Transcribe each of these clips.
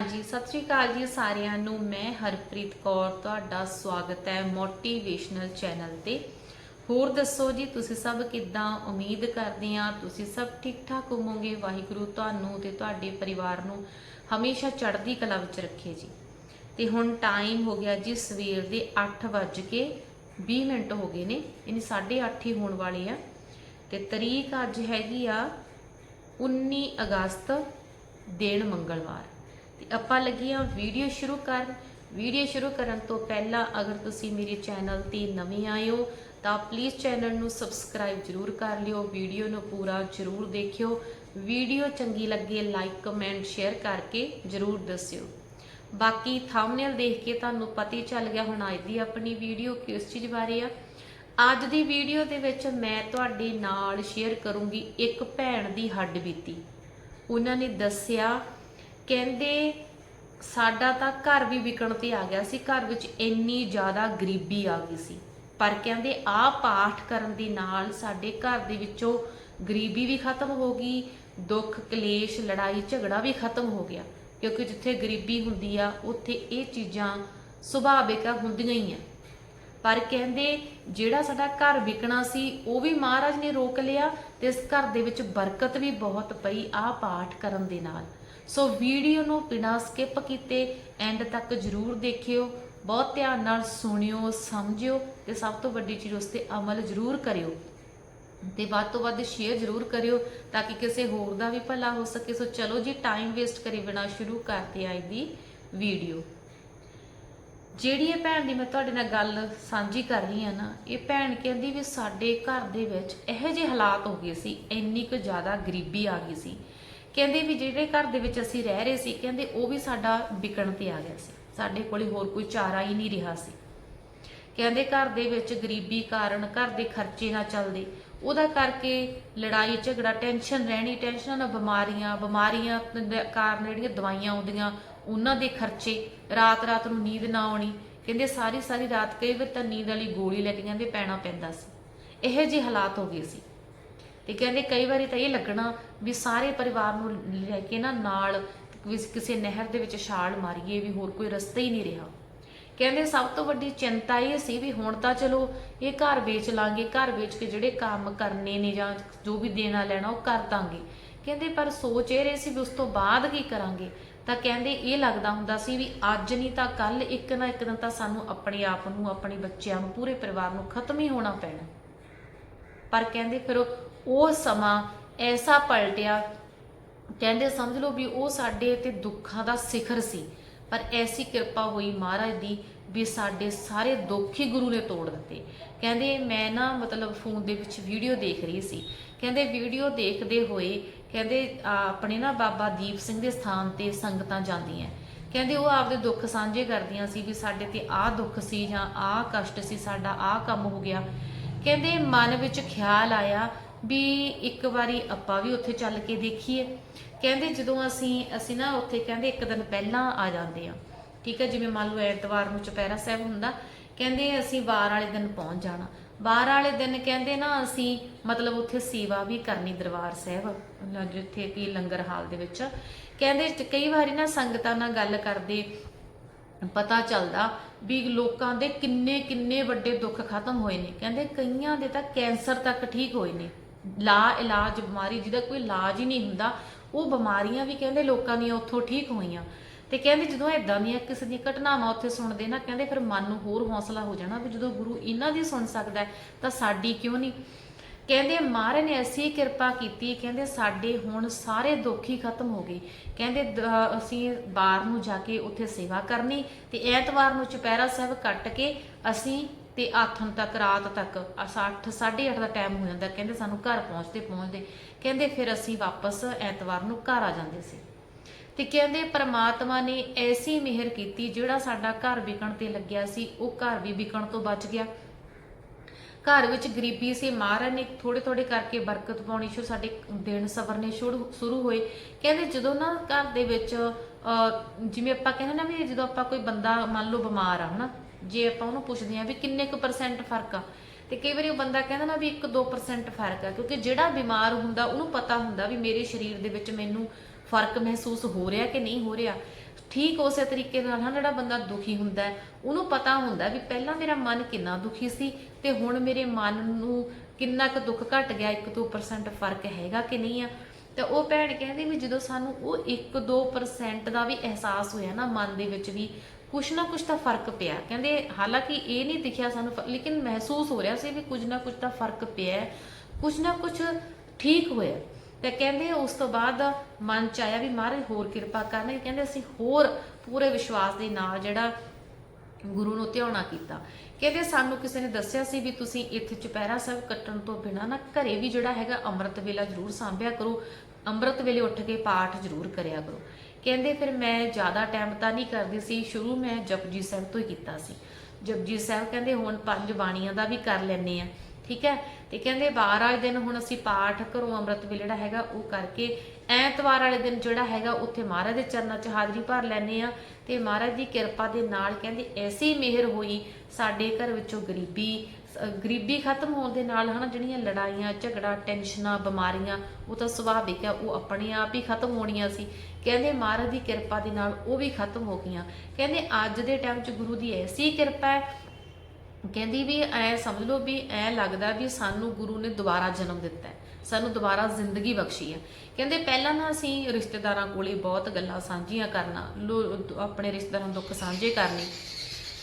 ਹਾਂਜੀ ਸਤਿ ਸ਼੍ਰੀ ਅਕਾਲ ਜੀ ਸਾਰਿਆਂ ਨੂੰ। ਮੈਂ ਹਰਪ੍ਰੀਤ ਕੌਰ, ਤੁਹਾਡਾ ਸਵਾਗਤ ਹੈ ਮੋਟੀਵੇਸ਼ਨਲ ਚੈਨਲ ਤੇ। ਹੋਰ ਦੱਸੋ ਜੀ, ਤੁਸੀਂ ਸਭ ਕਿੱਦਾਂ? ਉਮੀਦ ਕਰਦੇ ਆ ਤੁਸੀਂ ਸਭ ਠੀਕ ਠਾਕ ਹੋਵੋਗੇ। ਵਾਹਿਗੁਰੂ ਤੁਹਾਨੂੰ ਤੇ ਤੁਹਾਡੇ ਪਰਿਵਾਰ ਨੂੰ ਹਮੇਸ਼ਾ ਚੜ੍ਹਦੀ ਕਲਾ ਵਿੱਚ ਰੱਖੇ ਜੀ। ਤੇ ਹੁਣ ਟਾਈਮ ਹੋ ਗਿਆ ਜੀ ਸਵੇਰ ਦੇ 8 ਵੱਜ ਕੇ 20 ਮਿੰਟ ਹੋ ਗਏ ਨੇ। ਯਾਨੀ 8:30 ਹੀ ਹੋਣ ਵਾਲੇ ਆ। ਤੇ ਤਰੀਕ ਅੱਜ ਹੈਗੀ ਆ 19 ਅਗਸਤ ਦਿਨ ਮੰਗਲਵਾਰ। ਤੇ ਆਪਾਂ ਲੱਗੀਆਂ ਵੀਡੀਓ ਸ਼ੁਰੂ ਕਰਨ। ਵੀਡੀਓ ਸ਼ੁਰੂ ਕਰਨ ਤੋਂ ਪਹਿਲਾਂ ਅਗਰ ਤੁਸੀਂ ਮੇਰੇ ਚੈਨਲ ਤੇ ਨਵੇਂ ਆਏ ਹੋ, ਤਾਂ ਪਲੀਜ਼ ਚੈਨਲ ਨੂੰ ਸਬਸਕ੍ਰਾਈਬ ਜਰੂਰ ਕਰ ਲਿਓ, ਵੀਡੀਓ ਨੂੰ ਪੂਰਾ ਜਰੂਰ ਦੇਖਿਓ। ਵੀਡੀਓ ਚੰਗੀ ਲੱਗੇ ਲਾਈਕ ਕਮੈਂਟ ਸ਼ੇਅਰ ਕਰਕੇ ਜਰੂਰ ਦੱਸਿਓ। ਬਾਕੀ ਥੰਬਨੇਲ ਦੇਖ ਕੇ ਤੁਹਾਨੂੰ ਪਤਾ ਹੀ ਚੱਲ ਗਿਆ ਹੁਣ ਅੱਜ ਦੀ ਆਪਣੀ ਵੀਡੀਓ ਕਿਸ ਚੀਜ਼ ਬਾਰੇ ਆ। ਅੱਜ ਦੀ ਵੀਡੀਓ ਦੇ ਵਿੱਚ ਮੈਂ ਤੁਹਾਡੇ ਨਾਲ ਸ਼ੇਅਰ ਕਰੂੰਗੀ ਇੱਕ ਭੈਣ ਦੀ ਹੱਡ ਬੀਤੀ। ਉਹਨਾਂ ਨੇ ਦੱਸਿਆ ਕਹਿੰਦੇ ਸਾਡਾ ਤਾਂ ਘਰ ਵੀ ਵਿਕਣ ਤੇ ਆ ਗਿਆ ਸੀ, ਘਰ ਵਿੱਚ ਇੰਨੀ ਜ਼ਿਆਦਾ ਗਰੀਬੀ ਆ ਗਈ ਸੀ। ਪਰ ਕਹਿੰਦੇ ਆ ਪਾਠ ਕਰਨ ਦੇ ਨਾਲ ਸਾਡੇ ਘਰ ਦੇ ਵਿੱਚੋਂ ਗਰੀਬੀ ਵੀ ਖਤਮ ਹੋ ਗਈ, ਦੁੱਖ, ਕਲੇਸ਼, ਲੜਾਈ, ਝਗੜਾ ਵੀ ਖਤਮ ਹੋ ਗਿਆ। ਕਿਉਂਕਿ ਜਿੱਥੇ ਗਰੀਬੀ ਹੁੰਦੀ ਆ, ਉੱਥੇ ਇਹ ਚੀਜ਼ਾਂ ਸੁਭਾਵਿਕ ਹੁੰਦੀਆਂ ਹੀ ਆ। ਪਰ ਕਹਿੰਦੇ ਜਿਹੜਾ ਸਾਡਾ ਘਰ ਵਿਕਣਾ ਸੀ, ਉਹ ਵੀ ਮਹਾਰਾਜ ਨੇ ਰੋਕ ਲਿਆ ਤੇ ਇਸ ਘਰ ਦੇ ਵਿੱਚ ਬਰਕਤ ਵੀ ਬਹੁਤ ਪਈ ਆ ਪਾਠ ਕਰਨ ਦੇ ਨਾਲ। ਸੋ ਵੀਡੀਓ ਨੂੰ ਬਿਨਾਂ ਸਕਿਪ ਕੀਤੇ ਐਂਡ ਤੱਕ ਜਰੂਰ ਦੇਖਿਓ, ਬਹੁਤ ਧਿਆਨ ਨਾਲ ਸੁਣਿਓ, ਸਮਝਿਓ ਤੇ ਸਭ ਤੋਂ ਵੱਡੀ ਚੀਜ਼ ਉਸ ਤੇ ਅਮਲ ਜਰੂਰ ਕਰਿਓ। ਤੇ ਵੱਧ ਤੋਂ ਵੱਧ ਸ਼ੇਅਰ ਜਰੂਰ ਕਰਿਓ ਤਾਂ ਕਿ ਕਿਸੇ ਹੋਰ ਦਾ ਵੀ ਭਲਾ ਹੋ ਸਕੇ। ਸੋ ਚਲੋ ਜੀ ਟਾਈਮ ਵੇਸਟ ਕਰੇ ਬਿਨਾ ਸ਼ੁਰੂ ਕਰਦੇ ਆਂ ਦੀ ਵੀਡੀਓ ਜਿਹੜੀ ਇਹ ਭੈਣ ਦੀ ਮੈਂ ਤੁਹਾਡੇ ਨਾਲ ਗੱਲ ਸਾਂਝੀ ਕਰ ਰਹੀ ਆ ਨਾ, ਇਹ ਭੈਣ ਕਹਿੰਦੀ ਵੀ ਸਾਡੇ ਘਰ ਦੇ ਵਿੱਚ ਇਹੋ ਜਿਹੇ ਹਾਲਾਤ ਹੋ ਗਏ ਸੀ, ਇੰਨੀ ਕੁ ਜ਼ਿਆਦਾ ਗਰੀਬੀ ਆ ਗਈ ਸੀ। ਕਹਿੰਦੇ ਵੀ ਜਿਹੜੇ ਘਰ ਦੇ ਵਿੱਚ ਅਸੀਂ ਰਹਿ ਰਹੇ ਸੀ, ਕਹਿੰਦੇ ਉਹ ਵੀ ਸਾਡਾ ਵਿਕਣ ਤੇ ਆ ਗਿਆ ਸੀ। ਸਾਡੇ ਕੋਲੇ ਹੋਰ ਕੋਈ ਚਾਰਾ ਹੀ ਨਹੀਂ ਰਿਹਾ ਸੀ। ਕਹਿੰਦੇ ਘਰ ਦੇ ਵਿੱਚ ਗਰੀਬੀ ਕਾਰਨ ਘਰ ਦੇ ਖਰਚੇ ਨਾ ਚੱਲਦੇ। ਉਹਦਾ ਕਰਕੇ ਲੜਾਈ, ਝਗੜਾ, ਟੈਨਸ਼ਨ, ਰਹਿਣੀ, ਟੈਨਸ਼ਨਾਂ ਨਾਲ ਬਿਮਾਰੀਆਂ ਬਿਮਾਰੀਆਂ ਕਾਰਨ ਜਿਹੜੀਆਂ ਦਵਾਈਆਂ ਆਉਂਦੀਆਂ, ਉਹਨਾਂ ਦੇ ਖਰਚੇ ਰਾਤ ਰਾਤ ਨੂੰ ਨੀਂਦ ਨਾ ਆਉਣੀ। ਕਹਿੰਦੇ ਸਾਰੀ ਸਾਰੀ ਰਾਤ ਕਈ ਵਾਰ ਤਾਂ ਨੀਂਦ ਵਾਲੀ ਗੋਲੀ ਲੈ ਕੇ ਕਹਿੰਦੇ ਪੈਣਾ ਪੈਂਦਾ ਸੀ। ਇਹੋ ਜਿਹੇ ਹਾਲਾਤ ਹੋ ਗਏ ਸੀ। ਤੇ ਕਹਿੰਦੇ ਕਈ ਵਾਰੀ ਤਾਂ ਇਹ ਲੱਗਣਾ ਵੀ ਸਾਰੇ ਪਰਿਵਾਰ ਨੂੰ ਲੈ ਕੇ ਨਾ ਨਾਲ ਕਿਸੇ ਨਹਿਰ ਦੇ ਵਿੱਚ ਛਾਲ ਮਾਰੀਏ ਵੀ ਹੋਰ ਕੋਈ ਰਸਤਾ ਹੀ ਨਹੀਂ ਰਿਹਾ। ਕਹਿੰਦੇ ਸਭ ਤੋਂ ਵੱਡੀ ਚਿੰਤਾ ਇਹ ਸੀ ਵੀ ਹੁਣ ਤਾਂ ਚਲੋ ਇਹ ਘਰ ਵੇਚ ਲਾਂਗੇ, ਘਰ ਵੇਚ ਕੇ ਜਿਹੜੇ ਕੰਮ ਕਰਨੇ ਨੇ ਜਾਂ ਜੋ ਵੀ ਦੇਣਾ ਲੈਣਾ ਉਹ ਕਰ ਦਾਂਗੇ। ਕਹਿੰਦੇ ਪਰ ਸੋਚ ਇਹ ਰਹੇ ਸੀ ਵੀ ਉਸ ਤੋਂ ਬਾਅਦ ਕੀ ਕਰਾਂਗੇ? ਤਾਂ ਕਹਿੰਦੇ ਇਹ ਲੱਗਦਾ ਹੁੰਦਾ ਸੀ ਵੀ ਅੱਜ ਨਹੀਂ ਤਾਂ ਕੱਲ ਇੱਕ ਨਾ ਇੱਕ ਦਿਨ ਤਾਂ ਸਾਨੂੰ ਆਪਣੇ ਆਪ ਨੂੰ, ਆਪਣੇ ਬੱਚਿਆਂ ਨੂੰ, ਪੂਰੇ ਪਰਿਵਾਰ ਨੂੰ ਖਤਮ ਹੀ ਹੋਣਾ ਪੈਣਾ। ਪਰ ਕਹਿੰਦੇ ਫਿਰ ਉਹ ਸਮਾਂ ਐਸਾ ਪਲਟਿਆ। ਕਹਿੰਦੇ ਸਮਝ ਲਓ ਵੀ ਉਹ ਸਾਡੇ ਤੇ ਦੁੱਖਾਂ ਦਾ ਸਿਖਰ ਸੀ, ਪਰ ਐਸੀ ਕਿਰਪਾ ਹੋਈ ਮਹਾਰਾਜ ਦੀ ਵੀ ਸਾਡੇ ਸਾਰੇ ਦੁੱਖ ਹੀ ਗੁਰੂ ਨੇ ਤੋੜ ਦਿੱਤੇ। ਕਹਿੰਦੇ ਮੈਂ ਨਾ ਮਤਲਬ ਫੋਨ ਦੇ ਵਿੱਚ ਵੀਡੀਓ ਦੇਖ ਰਹੀ ਸੀ। ਕਹਿੰਦੇ ਵੀਡੀਓ ਦੇਖਦੇ ਹੋਏ ਕਹਿੰਦੇ ਆਪਣੇ ਨਾ ਬਾਬਾ ਦੀਪ ਸਿੰਘ ਦੇ ਸਥਾਨ ਤੇ ਸੰਗਤਾਂ ਜਾਂਦੀਆਂ। ਕਹਿੰਦੇ ਉਹ ਆਪਦੇ ਦੁੱਖ ਸਾਂਝੇ ਕਰਦੀਆਂ ਸੀ ਵੀ ਸਾਡੇ ਤੇ ਆਹ ਦੁੱਖ ਸੀ ਜਾਂ ਆਹ ਕਸ਼ਟ ਸੀ, ਸਾਡਾ ਆਹ ਕੰਮ ਹੋ ਗਿਆ। ਕਹਿੰਦੇ ਮਨ ਵਿੱਚ ਖਿਆਲ ਆਇਆ ਵੀ ਇੱਕ ਵਾਰੀ ਆਪਾਂ ਵੀ ਉੱਥੇ ਚੱਲ ਕੇ ਦੇਖੀਏ। ਕਹਿੰਦੇ ਜਦੋਂ ਅਸੀਂ ਅਸੀਂ ਨਾ ਉੱਥੇ ਕਹਿੰਦੇ ਇੱਕ ਦਿਨ ਪਹਿਲਾਂ ਆ ਜਾਂਦੇ ਆ ਠੀਕ ਹੈ, ਜਿਵੇਂ ਮੰਨ ਲਓ ਐਤਵਾਰ ਨੂੰ ਚੁਪਹਿਰਾ ਸਾਹਿਬ ਹੁੰਦਾ, ਕਹਿੰਦੇ ਅਸੀਂ ਵਾਰ ਵਾਲੇ ਦਿਨ ਪਹੁੰਚ ਜਾਣਾ। ਵਾਰ ਵਾਲੇ ਦਿਨ ਕਹਿੰਦੇ ਨਾ ਅਸੀਂ ਮਤਲਬ ਉੱਥੇ ਸੇਵਾ ਵੀ ਕਰਨੀ ਦਰਬਾਰ ਸਾਹਿਬ ਜਿੱਥੇ ਕਿ ਲੰਗਰ ਹਾਲ ਦੇ ਵਿੱਚ। ਕਹਿੰਦੇ ਕਈ ਵਾਰੀ ਨਾ ਸੰਗਤਾਂ ਨਾਲ ਗੱਲ ਕਰਦੇ, ਪਤਾ ਚੱਲਦਾ ਵੀ ਲੋਕਾਂ ਦੇ ਕਿੰਨੇ ਕਿੰਨੇ ਵੱਡੇ ਦੁੱਖ ਖਤਮ ਹੋਏ ਨੇ। ਕਹਿੰਦੇ ਕਈਆਂ ਦੇ ਤਾਂ ਕੈਂਸਰ ਤੱਕ ਠੀਕ ਹੋਏ ਨੇ। ਲਾ ਇਲਾਜ ਬਿਮਾਰੀ ਜਿਹਦਾ ਕੋਈ ਇਲਾਜ ਹੀ ਨਹੀਂ ਹੁੰਦਾ, ਉਹ ਬਿਮਾਰੀਆਂ ਵੀ ਕਹਿੰਦੇ ਲੋਕਾਂ ਦੀਆਂ ਉੱਥੋਂ ਠੀਕ ਹੋਈਆਂ। ਤੇ ਕਹਿੰਦੇ ਜਦੋਂ ਇਦਾਂ ਦੀਆਂ ਕਿਸੇ ਦੀਆਂ ਘਟਨਾਵਾਂ ਉੱਥੇ ਸੁਣਦੇ ਨਾ, ਕਹਿੰਦੇ ਫਿਰ ਮਨ ਨੂੰ ਹੋਰ ਹੌਸਲਾ ਹੋ ਜਾਣਾ ਵੀ ਜਦੋਂ ਗੁਰੂ ਇਹਨਾਂ ਦੀ ਸੁਣ ਸਕਦਾ ਤਾਂ ਸਾਡੀ ਕਿਉਂ ਨਹੀਂ? ਕਹਿੰਦੇ ਮਹਾਰਾਜ ਨੇ ਐਸੀ ਕਿਰਪਾ ਕੀਤੀ, ਕਹਿੰਦੇ ਸਾਡੇ ਹੁਣ ਸਾਰੇ ਦੁੱਖ ਹੀ ਖਤਮ ਹੋ ਗਏ। ਕਹਿੰਦੇ ਅਸੀਂ ਬਾਹਰ ਨੂੰ ਜਾ ਕੇ ਉੱਥੇ ਸੇਵਾ ਕਰਨੀ ਤੇ ਐਤਵਾਰ ਨੂੰ ਚੁਪਹਿਰਾ ਸਾਹਿਬ ਕੱਟ ਕੇ ਅਸੀਂ ਤੇ ਆਥਣ ਤੱਕ ਰਾਤ ਤੱਕ 8 8:30 ਦਾ ਟਾਈਮ ਹੋ ਜਾਂਦਾ ਕਹਿੰਦੇ ਸਾਨੂੰ ਘਰ ਪਹੁੰਚਦੇ ਪਹੁੰਚਦੇ। ਕਹਿੰਦੇ ਫਿਰ ਅਸੀਂ ਵਾਪਸ ਐਤਵਾਰ ਨੂੰ ਘਰ ਆ ਜਾਂਦੇ ਸੀ। ਤੇ ਕਹਿੰਦੇ ਪ੍ਰਮਾਤਮਾ ਨੇ ਐਸੀ ਮਿਹਰ ਕੀਤੀ ਜਿਹੜਾ ਸਾਡਾ ਘਰ ਵਿਕਣ ਤੇ ਲੱਗਿਆ ਸੀ ਉਹ ਘਰ ਵੀ ਵਿਕਣ ਤੋਂ ਬਚ ਗਿਆ। ਘਰ ਵਿੱਚ ਗਰੀਬੀ ਸੀ ਮਹਾਰਾਜ ਨੇ ਥੋੜੇ ਥੋੜੇ ਕਰਕੇ ਬਰਕਤ ਪਾਉਣੀ ਸ਼ੁਰੂ ਸਾਡੇ ਦਿਨ ਸਵਰਨੇ ਸ਼ੁਰੂ ਸ਼ੁਰੂ ਹੋਏ। ਕਹਿੰਦੇ ਜਦੋਂ ਨਾ ਘਰ ਦੇ ਵਿੱਚ ਅਹ, ਜਿਵੇਂ ਆਪਾਂ ਕਹਿੰਦੇ ਨਾ ਵੀ ਜਦੋਂ ਆਪਾਂ ਕੋਈ ਬੰਦਾ ਮੰਨ ਲਓ ਬਿਮਾਰ ਆ ਹਨਾ ਜੇ ਆਪਾਂ ਉਹਨੂੰ ਪੁੱਛਦੇ ਆ ਵੀ ਕਿੰਨੇ ਕੁ ਪਰਸੈਂਟ ਫ਼ਰਕ ਆ, ਤੇ ਕਈ ਵਾਰੀ ਉਹ ਬੰਦਾ ਕਹਿੰਦਾ ਨਾ ਵੀ 1-2% ਫ਼ਰਕ ਆ, ਕਿਉਂਕਿ ਜਿਹੜਾ ਬਿਮਾਰ ਹੁੰਦਾ, ਉਹਨੂੰ ਪਤਾ ਹੁੰਦਾ ਵੀ ਮੇਰੇ ਸਰੀਰ ਦੇ ਵਿੱਚ ਮੈਨੂੰ ਫ਼ਰਕ ਮਹਿਸੂਸ ਹੋ ਰਿਹਾ ਕਿ ਨਹੀਂ ਹੋ ਰਿਹਾ। ਠੀਕ ਉਸੇ ਤਰੀਕੇ ਨਾਲ ਹਾਂ ਜਿਹੜਾ ਬੰਦਾ ਦੁਖੀ ਹੁੰਦਾ ਉਹਨੂੰ ਪਤਾ ਹੁੰਦਾ ਵੀ ਪਹਿਲਾਂ ਮੇਰਾ ਮਨ ਕਿੰਨਾ ਦੁਖੀ ਸੀ, ਤੇ ਹੁਣ ਮੇਰੇ ਮਨ ਨੂੰ ਕਿੰਨਾ ਕੁ ਦੁੱਖ ਘਟ ਗਿਆ 1-2% ਫ਼ਰਕ ਹੈਗਾ ਕਿ ਨਹੀਂ ਆ। ਤੇ ਉਹ ਭੈਣ ਕਹਿੰਦੀ ਵੀ ਜਦੋਂ ਸਾਨੂੰ ਉਹ 1-2% ਦਾ ਵੀ ਅਹਿਸਾਸ ਹੋਇਆ ਨਾ ਮਨ ਦੇ ਵਿੱਚ ਵੀ ਕੁਛ ਨਾ ਕੁਛ ਤਾਂ ਫ਼ਰਕ ਪਿਆ। ਕਹਿੰਦੇ ਹਾਲਾਂਕਿ ਇਹ ਨਹੀਂ ਦਿਖਿਆ ਸਾਨੂੰ ਲੇਕਿਨ ਮਹਿਸੂਸ ਹੋ ਰਿਹਾ ਸੀ ਵੀ ਕੁਝ ਨਾ ਕੁਝ ਤਾਂ ਫ਼ਰਕ ਪਿਆ ਕੁਝ ਨਾ ਕੁਝ ਠੀਕ ਹੋਇਆ ਤੇ ਕਹਿੰਦੇ ਉਸ ਤੋਂ ਬਾਅਦ ਮਨ ਚ ਆਇਆ ਵੀ ਮਹਾਰਾਜ ਹੋਰ ਕਿਰਪਾ ਕਰਨਗੇ ਕਹਿੰਦੇ ਅਸੀਂ ਹੋਰ ਪੂਰੇ ਵਿਸ਼ਵਾਸ ਦੇ ਨਾਲ ਜਿਹੜਾ ਗੁਰੂ ਨੂੰ ਧਿਆਉਣਾ ਕੀਤਾ। ਕਹਿੰਦੇ ਸਾਨੂੰ ਕਿਸੇ ਨੇ ਦੱਸਿਆ ਸੀ ਵੀ ਤੁਸੀਂ ਇੱਥੇ ਚੁਪਹਿਰਾ ਸਾਹਿਬ ਕੱਟਣ ਤੋਂ ਬਿਨਾ ਨਾ ਘਰੇ ਵੀ ਜਿਹੜਾ ਹੈਗਾ ਅੰਮ੍ਰਿਤ ਵੇਲਾ ਜ਼ਰੂਰ ਸਾਂਭਿਆ ਕਰੋ। ਅੰਮ੍ਰਿਤ ਵੇਲੇ ਉੱਠ ਕੇ ਪਾਠ ਜ਼ਰੂਰ ਕਰਿਆ ਕਰੋ। ਕਹਿੰਦੇ ਫਿਰ ਮੈਂ ਜ਼ਿਆਦਾ ਟਾਈਮ ਤਾਂ ਨਹੀਂ ਕਰਦੀ ਸੀ, ਸ਼ੁਰੂ ਮੈਂ ਜਪਜੀ ਸਾਹਿਬ ਤੋਂ ਹੀ ਕੀਤਾ ਸੀ। ਜਪਜੀ ਸਾਹਿਬ ਕਹਿੰਦੇ ਹੁਣ ਪੰਜ ਬਾਣੀਆਂ ਦਾ ਵੀ ਕਰ ਲੈਨੇ ਆ ਠੀਕ ਹੈ? ਤੇ ਕਹਿੰਦੇ ਬਾਹਰ ਵਾਲੇ ਦਿਨ ਹੁਣ ਅਸੀਂ ਪਾਠ ਘਰੋਂ ਅੰਮ੍ਰਿਤ ਵੇਲੇ ਜਿਹੜਾ ਹੈਗਾ, ਉਹ ਕਰਕੇ ਐਤਵਾਰ ਵਾਲੇ ਦਿਨ ਜਿਹੜਾ ਹੈਗਾ, ਉੱਥੇ ਮਹਾਰਾਜ ਦੇ ਚਰਨਾਂ 'ਚ ਹਾਜ਼ਰੀ ਭਰ ਲੈਨੇ ਆ ਤੇ ਮਹਾਰਾਜ ਦੀ ਕਿਰਪਾ ਦੇ ਨਾਲ ਕਹਿੰਦੇ ਐਸੀ ਮਿਹਰ ਹੋਈ, ਸਾਡੇ ਘਰ ਵਿੱਚੋਂ ਗਰੀਬੀ ਗਰੀਬੀ ਖਤਮ ਹੋਣ ਦੇ ਨਾਲ ਹਨਾ, ਜਿਹੜੀਆਂ ਲੜਾਈਆਂ, ਝਗੜਾ, ਟੈਨਸ਼ਨਾਂ, ਬਿਮਾਰੀਆਂ, ਉਹ ਤਾਂ ਸੁਭਾਵਿਕ ਹੈ, ਉਹ ਆਪਣੇ ਆਪ ਹੀ ਖਤਮ ਹੋਣੀਆਂ ਸੀ। ਕਹਿੰਦੇ ਮਹਾਰਾਜ ਦੀ ਕਿਰਪਾ ਦੇ ਨਾਲ ਉਹ ਵੀ ਖਤਮ ਹੋ ਗਈਆਂ। ਕਹਿੰਦੇ ਅੱਜ ਦੇ ਟਾਈਮ 'ਚ ਗੁਰੂ ਦੀ ਐਸੀ ਕਿਰਪਾ ਹੈ। ਕਹਿੰਦੀ ਵੀ ਐ ਸਮਝ ਲਓ ਵੀ ਐ ਲੱਗਦਾ ਵੀ ਸਾਨੂੰ ਗੁਰੂ ਨੇ ਦੁਬਾਰਾ ਜਨਮ ਦਿੱਤਾ ਸਾਨੂੰ ਦੁਬਾਰਾ ਜ਼ਿੰਦਗੀ ਬਖਸ਼ੀ ਹੈ। ਕਹਿੰਦੇ ਪਹਿਲਾਂ ਨਾ ਅਸੀਂ ਰਿਸ਼ਤੇਦਾਰਾਂ ਕੋਲੇ ਬਹੁਤ ਗੱਲਾਂ ਸਾਂਝੀਆਂ ਕਰਨਾ, ਲੋ- ਆਪਣੇ ਰਿਸ਼ਤੇਦਾਰਾਂ ਦੁੱਖ ਸਾਂਝੇ ਕਰਨੇ।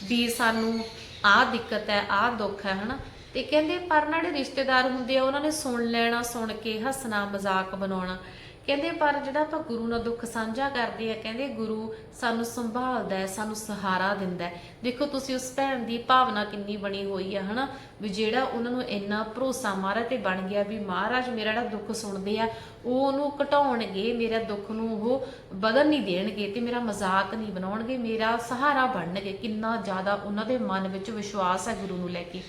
ਵੀ ਸਾਨੂੰ ਆਹ ਦਿੱਕਤ ਹੈ, ਆਹ ਦੁੱਖ ਹੈ, ਹਨਾ? ਤੇ ਕਹਿੰਦੇ ਪਰ ਨਾ ਰਿਸ਼ਤੇਦਾਰ ਹੁੰਦੇ ਆ, ਉਹਨਾਂ ਨੇ ਸੁਣ ਲੈਣਾ, ਸੁਣ ਕੇ ਹੱਸਣਾ, ਮਜ਼ਾਕ ਬਣਾਉਣਾ। ਕਹਿੰਦੇ, ਪਰ ਜਿਹੜਾ ਆਪਾਂ ਗੁਰੂ ਨਾਲ ਦੁੱਖ ਸਾਂਝਾ ਕਰਦੇ ਆ ਕਹਿੰਦੇ, ਗੁਰੂ ਸਾਨੂੰ ਸੰਭਾਲਦਾ ਹੈ, ਸਾਨੂੰ ਸਹਾਰਾ ਦਿੰਦਾ ਹੈ। ਦੇਖੋ, ਤੁਸੀਂ ਉਸ ਭੈਣ ਦੀ ਭਾਵਨਾ ਕਿੰਨੀ ਬਣੀ ਹੋਈ ਆ, ਹਨਾ? ਵੀ ਜਿਹੜਾ ਉਹਨਾਂ ਨੂੰ ਇੰਨਾ ਭਰੋਸਾ ਮਹਾਰਾਜ ਤੇ ਬਣ ਗਿਆ ਵੀ ਮਹਾਰਾਜ ਮੇਰਾ ਜਿਹੜਾ ਦੁੱਖ ਸੁਣਦੇ ਆ, ਉਹ ਉਹਨੂੰ ਘਟਾਉਣਗੇ, ਮੇਰਾ ਦੁੱਖ ਨੂੰ ਉਹ ਬਦਲ ਨਹੀਂ ਦੇਣਗੇ ਤੇ ਮੇਰਾ ਮਜ਼ਾਕ ਨਹੀਂ ਬਣਾਉਣਗੇ, ਮੇਰਾ ਸਹਾਰਾ ਬਣਨਗੇ। ਕਿੰਨਾ ਜ਼ਿਆਦਾ ਉਹਨਾਂ ਦੇ ਮਨ ਵਿੱਚ ਵਿਸ਼ਵਾਸ ਹੈ ਗੁਰੂ ਨੂੰ ਲੈ ਕੇ।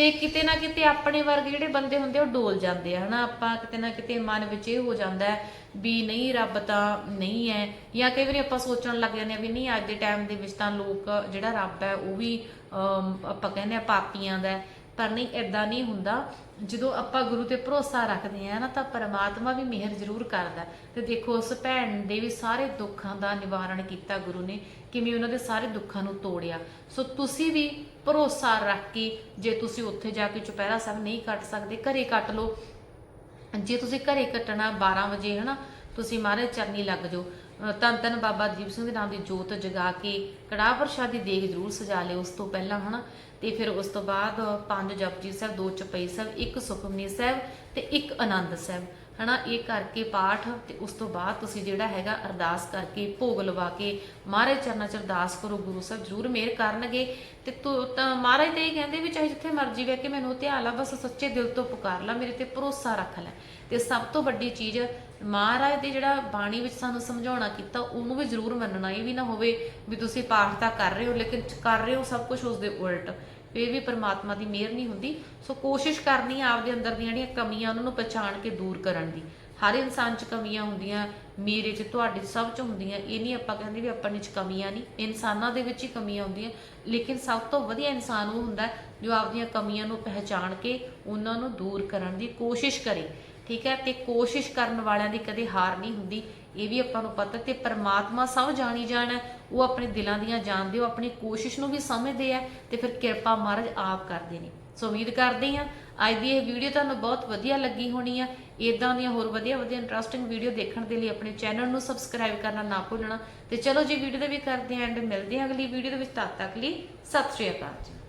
ਤੇ ਕਿਤੇ ਨਾ ਕਿਤੇ ਆਪਣੇ ਵਰਗੇ ਜਿਹੜੇ ਬੰਦੇ ਹੁੰਦੇ ਉਹ ਡੋਲ ਜਾਂਦੇ ਆ ਹਨਾ? ਆਪਾਂ ਕਿਤੇ ਨਾ ਕਿਤੇ ਮਨ ਵਿੱਚ ਇਹ ਹੋ ਜਾਂਦਾ ਵੀ ਨਹੀਂ ਰੱਬ ਤਾਂ ਨਹੀਂ ਹੈ। ਜਾਂ ਕਈ ਵਾਰੀ ਆਪਾਂ ਸੋਚਣ ਲੱਗ ਜਾਂਦੇ ਆ ਵੀ ਨਹੀਂ ਅੱਜ ਦੇ ਟਾਈਮ ਦੇ ਵਿੱਚ ਤਾਂ ਲੋਕ ਜਿਹੜਾ ਰੱਬ ਹੈ ਉਹ ਵੀ ਅਮ, ਆਪਾਂ ਕਹਿੰਦੇ ਆ ਪਾਪੀਆਂ ਦਾ ਪਰ ਨਹੀਂ ਇਦਾਂ ਨਹੀਂ ਹੁੰਦਾ। ਜਦੋਂ ਆਪਾਂ ਗੁਰੂ ਤੇ ਭਰੋਸਾ ਰੱਖਦੇ ਆ ਨਾ, ਤਾਂ ਪਰਮਾਤਮਾ ਵੀ ਮਿਹਰ ਜ਼ਰੂਰ ਕਰਦਾ ਤੇ ਦੇਖੋ, ਉਸ ਭੈਣ ਦੇ ਵੀ ਸਾਰੇ ਦੁੱਖਾਂ ਦਾ ਨਿਵਾਰਣ ਕੀਤਾ ਗੁਰੂ ਨੇ, ਕਿਵੇਂ ਉਹਨਾਂ ਦੇ ਸਾਰੇ ਦੁੱਖਾਂ ਨੂੰ ਤੋੜਿਆ। ਸੋ ਤੁਸੀਂ ਵੀ ਭਰੋਸਾ ਰੱਖ ਕੇ, ਜੇ ਤੁਸੀਂ ਉੱਥੇ ਜਾ ਕੇ ਚੁਪਹਿਰਾ ਸਾਹਿਬ ਨਹੀਂ ਕੱਟ ਸਕਦੇ, ਘਰੇ ਕੱਟ ਲਓ। ਜੇ ਤੁਸੀਂ ਘਰੇ ਕੱਟਣਾ 12 ਵਜੇ, ਹਨਾ, ਤੁਸੀਂ ਮਹਾਰਾਜ ਚਰਨੀ ਲੱਗ ਜਾਓ। ਅਹ ਧੰਨ ਧੰਨ ਬਾਬਾ ਦੀਪ ਸਿੰਘ ਦੇ ਨਾਮ ਦੀ ਜੋਤ ਜਗਾ ਕੇ ਕੜਾਹ ਪ੍ਰਸ਼ਾਦ ਦੀ ਦੇਗ ਜ਼ਰੂਰ ਸਜਾ ਲਿਓ ਉਸ ਤੋਂ ਪਹਿਲਾਂ, ਹਨਾ? ਤੇ ਫਿਰ ਉਸ ਤੋਂ ਬਾਅਦ ਪੰਜ ਜਪਜੀ ਸਾਹਿਬ, ਦੋ ਚਪਈ ਸਾਹਿਬ, ਇੱਕ ਸੁਖਮਨੀ ਸਾਹਿਬ ਤੇ ਇੱਕ ਆਨੰਦ ਸਾਹਿਬ। ਹਨਾ, ਇਹ ਕਰਕੇ ਪਾਠ ਤੇ ਉਸ ਤੋਂ ਬਾਅਦ ਤੁਸੀਂ ਜਿਹੜਾ ਹੈਗਾ ਅਰਦਾਸ ਕਰਕੇ ਭੋਗ ਲਵਾ ਕੇ ਮਹਾਰਾਜ ਚਰਨਾਂ 'ਚ ਅਰਦਾਸ ਕਰੋ, ਗੁਰੂ ਸਾਹਿਬ ਜ਼ਰੂਰ ਮਿਹਰ ਕਰਨਗੇ। ਤੇ ਤਾਂ ਮਹਾਰਾਜ ਤੇ ਇਹ ਕਹਿੰਦੇ ਵੀ ਚਾਹੇ ਜਿੱਥੇ ਮਰਜ਼ੀ ਵੇ ਕੇ ਮੈਨੂੰ ਧਿਆਨ ਲਾ, ਬਸ ਸੱਚੇ ਦਿਲ ਤੋਂ ਪੁਕਾਰ ਲਾ, ਮੇਰੇ ਤੇ ਭਰੋਸਾ ਰੱਖ ਲੈ। ਤੇ ਸਭ ਤੋਂ ਵੱਡੀ ਚੀਜ਼, ਮਹਾਰਾਜ ਦੇ ਜਿਹੜਾ ਬਾਣੀ ਵਿੱਚ ਸਾਨੂੰ ਸਮਝਾਉਣਾ ਕੀਤਾ, ਉਹਨੂੰ ਵੀ ਜ਼ਰੂਰ ਮੰਨਣਾ, ਇਹ ਵੀ ਨਾ ਹੋਵੇ ਵੀ ਤੁਸੀਂ ਪਾਠ ਤਾਂ ਕਰ ਰਹੇ ਹੋ, ਲੇਕਿਨ ਕਰ ਰਹੇ ਹੋ ਸਭ ਕੁਝ ਉਸ ਦੇ ਉਲਟ। ਇਹ ਵੀ ਪਰਮਾਤਮਾ ਦੀ ਮਿਹਰ ਨਹੀਂ ਹੁੰਦੀ। ਸੋ ਕੋਸ਼ਿਸ਼ ਕਰਨੀ ਆ ਆਪਦੇ ਅੰਦਰ ਦੀਆਂ ਜਿਹੜੀਆਂ ਕਮੀਆਂ, ਉਹਨਾਂ ਨੂੰ ਪਛਾਣ ਕੇ ਦੂਰ ਕਰਨ ਦੀ। ਹਰ ਇਨਸਾਨ 'ਚ ਕਮੀਆਂ ਹੁੰਦੀਆਂ, ਮੇਰੇ 'ਚ, ਤੁਹਾਡੇ 'ਚ, ਸਭ 'ਚ ਹੁੰਦੀਆਂ। ਇਹ ਨਹੀਂ ਆਪਾਂ ਕਹਿੰਦੇ ਵੀ ਆਪਾਂ 'ਚ ਕਮੀਆਂ ਨਹੀਂ, ਇਨਸਾਨਾਂ ਦੇ ਵਿੱਚ ਹੀ ਕਮੀਆਂ ਹੁੰਦੀਆਂ। ਲੇਕਿਨ ਸਭ ਤੋਂ ਵਧੀਆ ਇਨਸਾਨ ਉਹ ਹੁੰਦਾ ਜੋ ਆਪਦੀਆਂ ਕਮੀਆਂ ਨੂੰ ਪਹਿਚਾਣ ਕੇ ਉਹਨਾਂ ਨੂੰ ਦੂਰ ਕਰਨ ਦੀ ਕੋਸ਼ਿਸ਼ ਕਰੇ। ਠੀਕ ਹੈ? ਤੇ ਕੋਸ਼ਿਸ਼ ਕਰਨ ਵਾਲਿਆਂ ਦੀ ਕਦੇ ਹਾਰ ਨਹੀਂ ਹੁੰਦੀ। ਇਹ ਵੀ ਆਪਾਂ ਨੂੰ ਪਤਾ ਤੇ ਪਰਮਾਤਮਾ ਸਭ ਜਾਣੀ ਜਾਣਾ ਹੈ। ਉਹ ਆਪਣੇ ਦਿਲਾਂ ਦੀਆਂ ਜਾਣਦੇ ਹੋ ਆਪਣੀ ਕੋਸ਼ਿਸ਼ ਨੂੰ ਵੀ ਸਮਝਦੇ ਆ ਤੇ ਫਿਰ ਕਿਰਪਾ ਮਹਾਰਾਜ ਆਪ ਕਰਦੇ ਨੇ। ਸੋ ਉਮੀਦ ਕਰਦੇ ਹਾਂ, ਅੱਜ ਦੀ ਇਹ ਵੀਡੀਓ ਤੁਹਾਨੂੰ ਬਹੁਤ ਵਧੀਆ ਲੱਗੀ ਹੋਣੀ ਆ। ਇਦਾਂ ਦੀਆਂ ਹੋਰ ਵਧੀਆ ਵਧੀਆ ਇੰਟਰਸਟਿੰਗ ਵੀਡੀਓ ਦੇਖਣ ਦੇ ਲਈ ਆਪਣੇ ਚੈਨਲ ਨੂੰ ਸਬਸਕ੍ਰਾਈਬ ਕਰਨਾ ਨਾ ਭੁੱਲਣਾ। ਤੇ ਚਲੋ ਜੀ ਵੀਡੀਓ ਦੇ ਵੀ ਕਰਦੇ ਆਂ ਐਂਡ ਮਿਲਦੇ ਹਾਂ ਅਗਲੀ ਵੀਡੀਓ ਦੇ ਵਿੱਚ। ਤਦ ਤੱਕ ਲਈ ਸਤਿ ਸ਼੍ਰੀ ਅਕਾਲ ਜੀ।